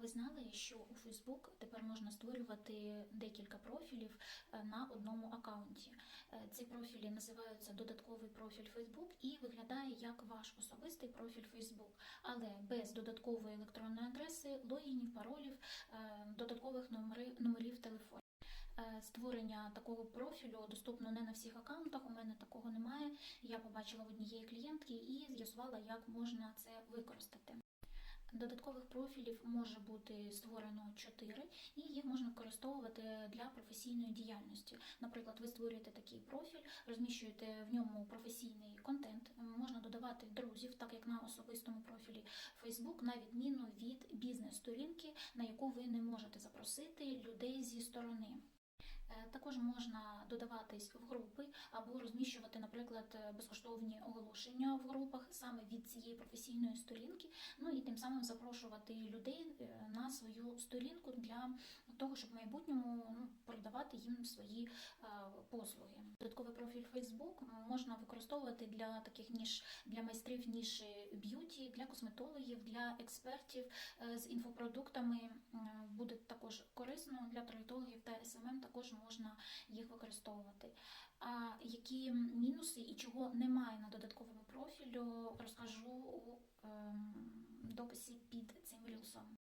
ви знали, що у Facebook тепер можна створювати декілька профілів е, на одному аккаунті? Е, Ці профілі називаються додатковий профіль Facebook і виглядає як ваш особистий профіль Facebook, але без додаткової електронної адреси, логінів, паролів, е, додаткових номери- номерів телефонів. Створення такого профілю доступно не на всіх аккаунтах. У мене такого немає. Я побачила в однієї клієнтки і з'ясувала, як можна це використати. Додаткових профілів може бути створено 4, і їх можна використовувати для професійної діяльності. Наприклад, ви створюєте такий профіль, розміщуєте в ньому професійний контент, можна додавати друзів, так як на особистому профілі Facebook, на відміну від бізнес-сторінки, на яку ви не можете запросити людей зі сторони. Е, Також можна додаватись в групи або розміщувати, наприклад, е, безкоштовні оголошення в групах саме від цієї професійної сторінки, ну і тим самим запрошувати людей е, на свою сторінку для того, щоб в майбутньому ну, продавати їм свої послуги. Додатковий профіль Facebook можна використовувати для таких ніж для майстрів ніші б'юті, для косметологів, для експертів з інфопродуктами. Буде корисно для таргетологів та СММ також можна їх використовувати. А які мінуси і чого немає на додатковому профілю, розкажу у ем, дописі під цим рілсом.